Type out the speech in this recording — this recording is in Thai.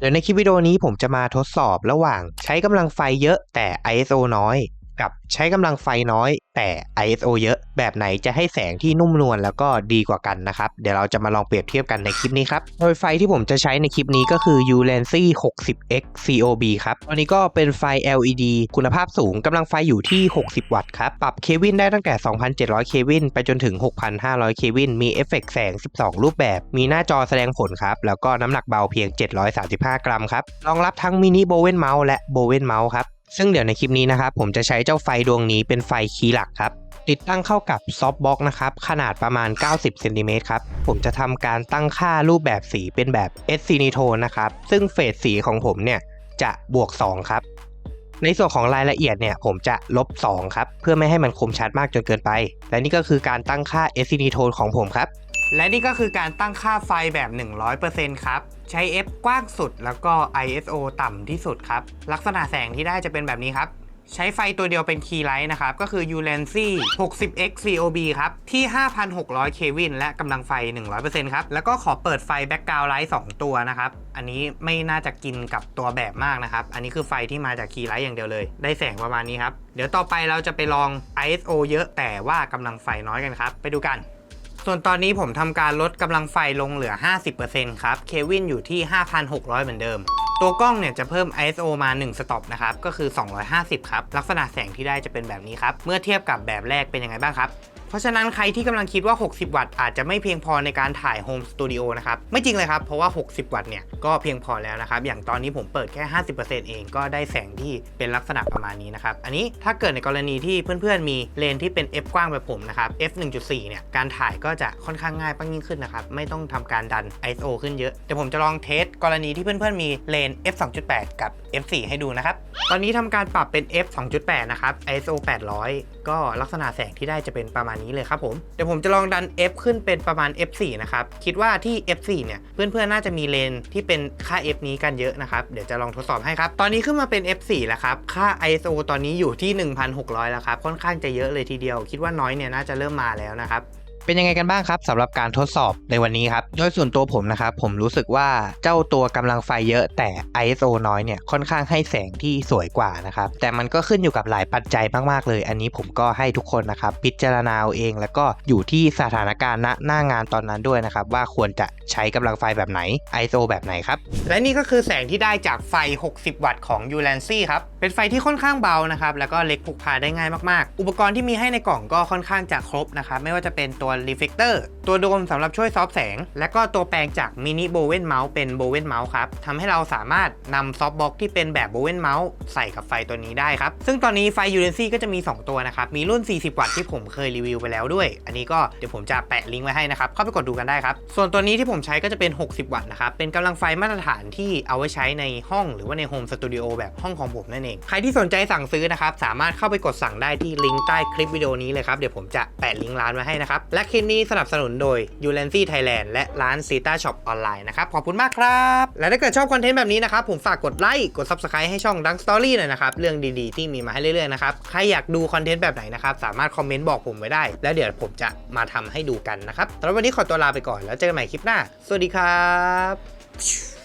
เดี๋ยวในคลิปวิดีโอนี้ผมจะมาทดสอบระหว่างใช้กำลังไฟเยอะแต่ ISO น้อย กับใช้กำลังไฟน้อย แต่ ISO เยอะ แบบไหนจะให้แสงที่นุ่มนวลแล้วก็ดีกว่ากันนะครับ เดี๋ยวเราจะมาลองเปรียบเทียบกันในคลิปนี้ครับ โดยไฟที่ผมจะใช้ในคลิปนี้ก็คือ Ulancy 60X COB ครับตัวนี้ก็เป็นไฟ LED คุณภาพสูงกำลังไฟอยู่ที่ 60 วัตต์ครับ ปรับเควินได้ตั้งแต่ 2,700 เควินไปจนถึง 6,500 เควิน มีเอฟเฟกต์แสง 12 รูปแบบ มีหน้าจอแสดงผลครับ แล้วก็น้ำหนักเบาเพียง 735 กรัมครับ รองรับทั้งมินิโบเวนเมาส์และโบเวนเมาส์ครับ ซึ่งเดี๋ยวในคลิปนี้นะครับผมจะใช้เจ้าไฟดวงนี้เป็นไฟคีย์หลักครับติดตั้งเข้ากับซอฟต์บ็อกนะครับขนาดประมาณ 90เซนติเมตรครับผมจะทำการตั้งค่ารูปแบบสีเป็นแบบ S c i n i t o n นะครับซึ่งเฟสสีของผมเนี่ยจะบวก 2 ครับ ในส่วนของรายละเอียดเนี่ยผมจะลบ 2 ครับ เพื่อไม่ให้มันคมชัดมากจนเกินไป และนี่ก็คือการตั้งค่า S c i n i t o n ของผมครับ และนี่ก็คือการตั้งค่าไฟแบบ 100%ครับ ใช้ f กว้างสุด แล้วก็ ISO ต่ำที่สุดครับ ลักษณะแสงที่ได้จะเป็นแบบนี้ครับ ใช้ไฟตัวเดียวเป็นคีย์ไลท์นะครับ ก็คือ Ulancy 60X COB ครับ ที่ 5,600 เควินและกำลังไฟ 100%ครับ แล้วก็ขอเปิดไฟแบ็กกราว l ์ไลท์2ตัวนะครับ อันนี้ไม่น่าจะกินกับตัวแบบมากนะครับ อันนี้คือไฟที่มาจากคีย์ไลท์อย่างเดียวเลย ได้แสงประมาณนี้ครับ เดี๋ยวต่อไปเราจะไปลอง ISO เยอะแต่ว่ากำลังไฟน้อยกันครับ ไปดูกัน ส่วนตอนนี้ผมทำการลดกำลังไฟลงเหลือ 50%ครับ เควินอยู่ที่ 5,600 เหมือนเดิม ตัวกล้องเนี่ยจะเพิ่ม ISO มา 1 สต็อปนะครับ ก็คือ 250 ครับ ลักษณะแสงที่ได้จะเป็นแบบนี้ครับ เมื่อเทียบกับแบบแรกเป็นยังไงบ้างครับ เพราะฉะนั้นใครที่กำลังคิดว่า 60 วัตต์อาจจะไม่เพียงพอในการถ่ายโฮมสตูดิโอนะครับ ไม่จริงเลยครับ เพราะว่า 60 วัตต์เนี่ยก็เพียงพอแล้วนะครับ อย่างตอนนี้ผมเปิดแค่ 50%เองก็ได้แสงที่เป็นลักษณะประมาณนี้นะครับ อันนี้ถ้าเกิดในกรณีที่เพื่อนๆ มีเลนที่เป็น f กว้างแบบผมนะครับ f 1.4 เนี่ยการถ่ายก็จะค่อนข้างง่ายปั้งยิ่งขึ้นนะครับไม่ต้องทำการดัน ISO ขึ้นเยอะเดี๋ยวผมจะลองเทสกรณีที่เพื่อนๆมีเลน f 2.8 กับ f 4ให้ดูนะครับตอนนี้ทำการปรับเป็น f 2.8 นะครับ ISO 800 ก็ลักษณะแสงที่ได้จะเป็นประมาณนี้เลยครับผม เดี๋ยวผมจะลองดัน f ขึ้นเป็นประมาณ f 4 นะครับ คิดว่าที่ f 4 เนี่ยเพื่อนๆน่าจะมีเลนที่เป็นค่า f นี้กันเยอะนะครับ เดี๋ยวจะลองทดสอบให้ครับ ตอนนี้ขึ้นมาเป็น f 4 แล้วครับ ค่า ISO ตอนนี้อยู่ที่ 1,600 แล้วครับ ค่อนข้างจะเยอะเลยทีเดียว คิดว่าน้อยเนี่ยน่าจะเริ่มมาแล้วนะครับ เป็นยังไงกันบ้างครับสำหรับการทดสอบในวันนี้ครับ โดยส่วนตัวผมนะครับ ผมรู้สึกว่าเจ้าตัวกำลังไฟเยอะแต่ ISO น้อยเนี่ยค่อนข้างให้แสงที่สวยกว่านะครับ แต่มันก็ขึ้นอยู่กับหลายปัจจัยมากๆเลย อันนี้ผมก็ให้ทุกคนนะครับ พิจารณาเอาเอง แล้วก็อยู่ที่สถานการณ์ณหน้างานตอนนั้นด้วยนะครับ ว่าควรจะใช้กำลังไฟแบบไหน ISO แบบไหนครับ และนี่ก็คือแสงที่ได้จากไฟ 60 วัตต์ของ Ulancy ครับเป็นไฟที่ค่อนข้างเบานะครับแล้วก็เล็กพกพาได้ง่ายมากๆ อุปกรณ์ที่มีให้ในกล่องก็ค่อนข้างจะครบนะครับไม่ว่าจะเป็นตัว reflector ตัวโดมสำหรับช่วยซอฟแสง และก็ตัวแปลงจากมินิโบเวนเมาส์เป็นโบเวนเมาส์ครับทำให้เราสามารถนำซอฟบ็อกที่เป็นแบบโบเวนเมาส์ใส่กับไฟตัวนี้ได้ครับ ซึ่งตอนนี้ไฟ Ulancy ก็จะมี 2 ตัวนะครับ มีรุ่น 40 วัตต์ที่ผมเคยรีวิวไปแล้วด้วย อันนี้ก็เดี๋ยวผมจะแปะลิงก์ไว้ให้นะครับ เข้าไปกดดูกันได้ครับ ส่วนตัวนี้ที่ผมใช้ก็จะเป็น 60 วัตต์นะครับ เป็นกำลังไฟมาตรฐานที่เอาไว้ใช้ในห้องหรือว่าในโฮมสตูดิโอแบบห้องของผมนั่นเอง ใครที่สนใจสั่งซื้อนะครับสามารถเข้าไปกดสั่งได้ที่ลิงก์ใต้คลิปวิดีโอนี้เลยครับเดี๋ยวผมจะแปะลิงก์ร้านไว้ให้นะครับและคลิปนี้สนับสนุนโดย u l a n c y Thailand และร้าน c ีต a Shop ออนไลน์นะครับ ขอบคุณมากครับ และถ้าเกิดชอบคอนเทนต์แบบนี้นะครับ ผมฝากกดไลค์ กด Subscribe ให้ช่อง Dunk Story หน่อยนะครับ เรื่องดีๆ ที่มีมาให้เรื่อยๆนะครับ ใครอยากดูคอนเทนต์แบบไหนนะครับ สามารถคอมเมนต์บอกผมไว้ได้ แล้วเดี๋ยวผมจะมาทำให้ดูกันนะครับสำหรับวันนี้ขอตัวลาไปก่อนแล้วเจอกันใหม่คลิปหน้า สวัสดีครับ